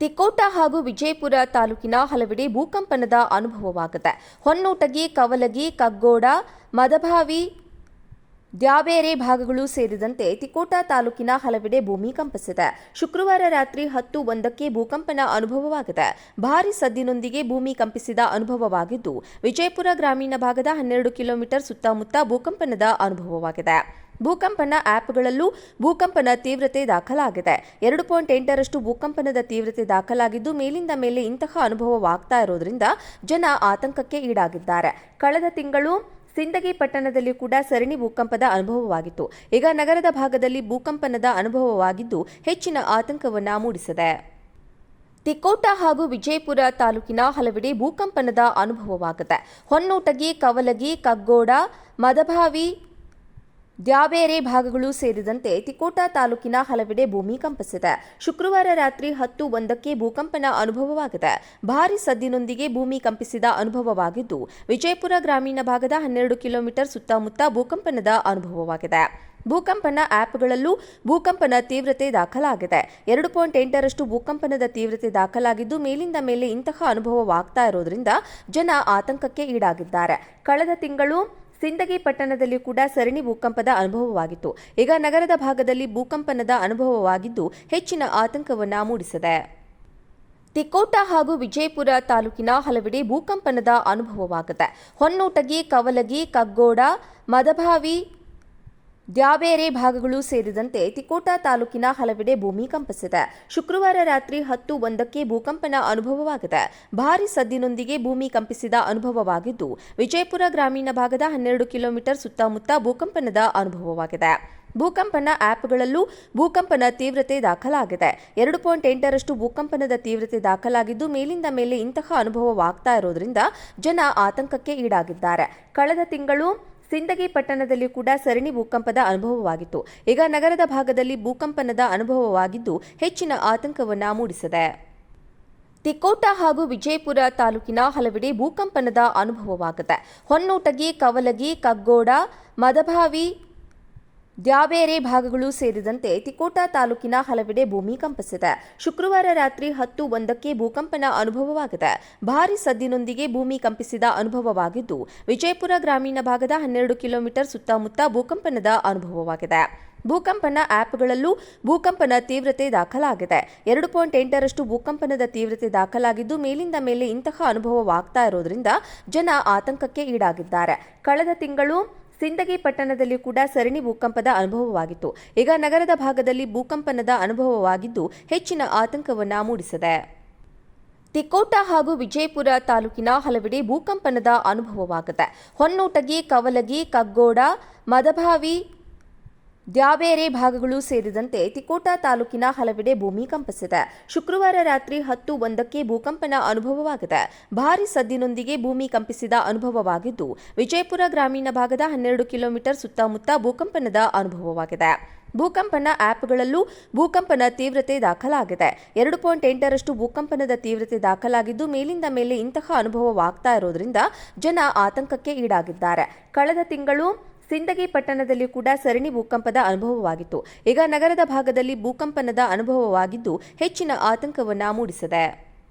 ತಿಕೋಟ ಹಾಗೂ ವಿಜಯಪುರ ತಾಲೂಕಿನ ಹಲವೆಡೆ ಭೂಕಂಪನದ ಅನುಭವವಾಗಿದೆ ಹೊನ್ನೂಟಗಿ, ಕವಲಗಿ, ಕಗ್ಗೋಡ, ಮದಭಾವಿ, ದ್ಯಾಬೇರೆ ಭಾಗಗಳು ಸೇರಿದಂತೆ ತಿಕೋಟ ತಾಲೂಕಿನ ಹಲವೆಡೆ ಭೂಮಿ ಕಂಪಿಸಿದೆ. ಶುಕ್ರವಾರ ರಾತ್ರಿ ಹತ್ತು ಒಂದಕ್ಕೆ ಭೂಕಂಪನ ಅನುಭವವಾಗಿದೆ. ಭಾರಿ ಸದ್ದಿನೊಂದಿಗೆ ಭೂಮಿ ಕಂಪಿಸಿದ ಅನುಭವವಾಗಿದ್ದು, ವಿಜಯಪುರ ಗ್ರಾಮೀಣ ಭಾಗದ ಹನ್ನೆರಡು ಕಿಲೋಮೀಟರ್ ಸುತ್ತಮುತ್ತ ಭೂಕಂಪನದ ಅನುಭವವಾಗಿದೆ. ಭೂಕಂಪನ ಆ್ಯಪ್ಗಳಲ್ಲೂ ಭೂಕಂಪನ ತೀವ್ರತೆ ದಾಖಲಾಗಿದೆ. ಎರಡು ಪಾಯಿಂಟ್ ಎಂಟರಷ್ಟು ಭೂಕಂಪನದ ತೀವ್ರತೆ ದಾಖಲಾಗಿದ್ದು, ಮೇಲಿಂದ ಮೇಲೆ ಇಂತಹ ಅನುಭವವಾಗ್ತಾ ಇರೋದ್ರಿಂದ ಜನ ಆತಂಕಕ್ಕೆ ಈಡಾಗಿದ್ದಾರೆ. ಕಳೆದ ತಿಂಗಳು ಸಿಂದಗಿ ಪಟ್ಟಣದಲ್ಲಿ ಕೂಡ ಸರಣಿ ಭೂಕಂಪದ ಅನುಭವವಾಗಿತ್ತು. ಈಗ ನಗರದ ಭಾಗದಲ್ಲಿ ಭೂಕಂಪನದ ಅನುಭವವಾಗಿದ್ದು, ಹೆಚ್ಚಿನ ಆತಂಕವನ್ನು ಮೂಡಿಸಿದೆ. ತಿಕೋಟ ಹಾಗೂ ವಿಜಯಪುರ ತಾಲೂಕಿನ ಹಲವೆಡೆ ಭೂಕಂಪನದ ಅನುಭವವಾಗಿದೆ. ಹೊನ್ನೂಟಗಿ, ಕವಲಗಿ, ಕಗ್ಗೋಡ, ಮದಭಾವಿ ದ್ಯಾಬೇರೆ ಭಾಗಗಳು ಸೇರಿದಂತೆ ತಿಕೋಟಾ ತಾಲೂಕಿನ ಹಲವೆಡೆ ಭೂಮಿ ಕಂಪಿಸಿದೆ. ಶುಕ್ರವಾರ ರಾತ್ರಿ ಹತ್ತು ಒಂದಕ್ಕೆ ಭೂಕಂಪನ ಅನುಭವವಾಗಿದೆ. ಭಾರಿ ಸದ್ದಿನೊಂದಿಗೆ ಭೂಮಿ ಕಂಪಿಸಿದ ಅನುಭವವಾಗಿದ್ದು, ವಿಜಯಪುರ ಗ್ರಾಮೀಣ ಭಾಗದ ಹನ್ನೆರಡು ಕಿಲೋಮೀಟರ್ ಸುತ್ತಮುತ್ತ ಭೂಕಂಪನದ ಅನುಭವವಾಗಿದೆ. ಭೂಕಂಪನ ಆ್ಯಪ್ಗಳಲ್ಲೂ ಭೂಕಂಪನ ತೀವ್ರತೆ ದಾಖಲಾಗಿದೆ. ಎರಡು ಪಾಯಿಂಟ್ ಎಂಟರಷ್ಟು ಭೂಕಂಪನದ ತೀವ್ರತೆ ದಾಖಲಾಗಿದ್ದು, ಮೇಲಿಂದ ಮೇಲೆ ಇಂತಹ ಅನುಭವವಾಗ್ತಾ ಇರೋದ್ರಿಂದ ಜನ ಆತಂಕಕ್ಕೆ ಈಡಾಗಿದ್ದಾರೆ. ಕಳೆದ ತಿಂಗಳು ಸಿಂದಗಿ ಪಟ್ಟಣದಲ್ಲಿ ಕೂಡ ಸರಣಿ ಭೂಕಂಪದ ಅನುಭವವಾಗಿತ್ತು. ಈಗ ನಗರದ ಭಾಗದಲ್ಲಿ ಭೂಕಂಪನದ ಅನುಭವವಾಗಿದ್ದು ಹೆಚ್ಚಿನ ಆತಂಕವನ್ನ ಮೂಡಿಸಿದೆ. ತಿಕೋಟ ಹಾಗೂ ವಿಜಯಪುರ ತಾಲೂಕಿನ ಹಲವೆಡೆ ಭೂಕಂಪನದ ಅನುಭವವಾಗಿದೆ ಹೊನ್ನೋಟಗಿ, ಕವಲಗಿ, ಕಗ್ಗೋಡ, ಮದಭಾವಿ ದ್ಯಾಬೇರೆ ಭಾಗಗಳು ಸೇರಿದಂತೆ ತಿಕೋಟಾ ತಾಲೂಕಿನ ಹಲವೆಡೆ ಭೂಮಿ ಕಂಪಿಸಿದೆ. ಶುಕ್ರವಾರ ರಾತ್ರಿ ಹತ್ತು ಒಂದಕ್ಕೆ ಭೂಕಂಪನ ಅನುಭವವಾಗಿದೆ. ಭಾರಿ ಸದ್ದಿನೊಂದಿಗೆ ಭೂಮಿ ಕಂಪಿಸಿದ ಅನುಭವವಾಗಿದ್ದು, ವಿಜಯಪುರ ಗ್ರಾಮೀಣ ಭಾಗದ ಹನ್ನೆರಡು ಕಿಲೋಮೀಟರ್ ಸುತ್ತಮುತ್ತ ಭೂಕಂಪನದ ಅನುಭವವಾಗಿದೆ. ಭೂಕಂಪನ ಆ್ಯಪ್ಗಳಲ್ಲೂ ಭೂಕಂಪನ ತೀವ್ರತೆ ದಾಖಲಾಗಿದೆ. ಎರಡು ಪಾಯಿಂಟ್ ಎಂಟರಷ್ಟು ಭೂಕಂಪನದ ತೀವ್ರತೆ ದಾಖಲಾಗಿದ್ದು, ಮೇಲಿಂದ ಮೇಲೆ ಇಂತಹ ಅನುಭವವಾಗ್ತಾ ಇರೋದ್ರಿಂದ ಜನ ಆತಂಕಕ್ಕೆ ಈಡಾಗಿದ್ದಾರೆ. ಕಳೆದ ತಿಂಗಳು ಸಿಂದಗಿ ಪಟ್ಟಣದಲ್ಲಿ ಕೂಡ ಸರಣಿ ಭೂಕಂಪದ ಅನುಭವವಾಗಿತ್ತು. ಈಗ ನಗರದ ಭಾಗದಲ್ಲಿ ಭೂಕಂಪನದ ಅನುಭವವಾಗಿದ್ದು ಹೆಚ್ಚಿನ ಆತಂಕವನ್ನು ಮೂಡಿಸಿದೆ. ತಿಕೋಟ ಹಾಗೂ ವಿಜಯಪುರ ತಾಲೂಕಿನ ಹಲವೆಡೆ ಭೂಕಂಪನದ ಅನುಭವವಾಗಿದೆ ಹೊನ್ನೋಟಗಿ, ಕವಲಗಿ, ಕಗ್ಗೋಡ, ಮದಭಾವಿ ದ್ಯಾಬೇರೆ ಭಾಗಗಳು ಸೇರಿದಂತೆ ತಿಕೋಟ ತಾಲೂಕಿನ ಹಲವೆಡೆ ಭೂಮಿ ಕಂಪಿಸಿದೆ. ಶುಕ್ರವಾರ ರಾತ್ರಿ ಹತ್ತು ಒಂದಕ್ಕೆ ಭೂಕಂಪನ ಅನುಭವವಾಗಿದೆ. ಭಾರಿ ಸದ್ದಿನೊಂದಿಗೆ ಭೂಮಿ ಕಂಪಿಸಿದ ಅನುಭವವಾಗಿದ್ದು, ವಿಜಯಪುರ ಗ್ರಾಮೀಣ ಭಾಗದ ಹನ್ನೆರಡು ಕಿಲೋಮೀಟರ್ ಸುತ್ತಮುತ್ತ ಭೂಕಂಪನದ ಅನುಭವವಾಗಿದೆ. ಭೂಕಂಪನ ಆ್ಯಪ್ಗಳಲ್ಲೂ ಭೂಕಂಪನ ತೀವ್ರತೆ ದಾಖಲಾಗಿದೆ. ಎರಡು ಪಾಯಿಂಟ್ ಎಂಟರಷ್ಟು ಭೂಕಂಪನದ ತೀವ್ರತೆ ದಾಖಲಾಗಿದ್ದು, ಮೇಲಿಂದ ಮೇಲೆ ಇಂತಹ ಅನುಭವವಾಗ್ತಾ ಇರೋದ್ರಿಂದ ಜನ ಆತಂಕಕ್ಕೆ ಈಡಾಗಿದ್ದಾರೆ. ಕಳೆದ ತಿಂಗಳು ಸಿಂದಗಿ ಪಟ್ಟಣದಲ್ಲಿ ಕೂಡ ಸರಣಿ ಭೂಕಂಪದ ಅನುಭವವಾಗಿತ್ತು. ಈಗ ನಗರದ ಭಾಗದಲ್ಲಿ ಭೂಕಂಪನದ ಅನುಭವವಾಗಿದ್ದು ಹೆಚ್ಚಿನ ಆತಂಕವನ್ನು ಮೂಡಿಸಿದೆ. ತಿಕೋಟ ಹಾಗೂ ವಿಜಯಪುರ ತಾಲೂಕಿನ ಹಲವೆಡೆ ಭೂಕಂಪನದ ಅನುಭವವಾಗಿದೆ ಹೊನ್ನೂಟಗಿ, ಕವಲಗಿ, ಕಗ್ಗೋಡ, ಮದಭಾವಿ ದ್ಯಾಬೇರೆ ಭಾಗಗಳು ಸೇರಿದಂತೆ ತಿಕೋಟ ತಾಲೂಕಿನ ಹಲವೆಡೆ ಭೂಮಿ ಕಂಪಿಸಿದೆ. ಶುಕ್ರವಾರ ರಾತ್ರಿ ಹತ್ತು ಒಂದಕ್ಕೆ ಭೂಕಂಪನ ಅನುಭವವಾಗಿದೆ. ಭಾರಿ ಸದ್ದಿನೊಂದಿಗೆ ಭೂಮಿ ಕಂಪಿಸಿದ ಅನುಭವವಾಗಿದ್ದು, ವಿಜಯಪುರ ಗ್ರಾಮೀಣ ಭಾಗದ ಹನ್ನೆರಡು ಕಿಲೋಮೀಟರ್ ಸುತ್ತಮುತ್ತ ಭೂಕಂಪನದ ಅನುಭವವಾಗಿದೆ. ಭೂಕಂಪನ ಆ್ಯಪ್ಗಳಲ್ಲೂ ಭೂಕಂಪನ ತೀವ್ರತೆ ದಾಖಲಾಗಿದೆ. ಎರಡು ಪಾಯಿಂಟ್ ಎಂಟರಷ್ಟು ಭೂಕಂಪನದ ತೀವ್ರತೆ ದಾಖಲಾಗಿದ್ದು, ಮೇಲಿಂದ ಮೇಲೆ ಇಂತಹ ಅನುಭವವಾಗ್ತಾ ಇರೋದ್ರಿಂದ ಜನ ಆತಂಕಕ್ಕೆ ಈಡಾಗಿದ್ದಾರೆ. ಕಳೆದ ತಿಂಗಳು ಸಿಂದಗಿ ಪಟ್ಟಣದಲ್ಲಿ ಕೂಡ ಸರಣಿ ಭೂಕಂಪದ ಅನುಭವವಾಗಿತ್ತು. ಈಗ ನಗರದ ಭಾಗದಲ್ಲಿ ಭೂಕಂಪನದ ಅನುಭವವಾಗಿದ್ದು ಹೆಚ್ಚಿನ ಆತಂಕವನ್ನು ಮೂಡಿಸಿದೆ.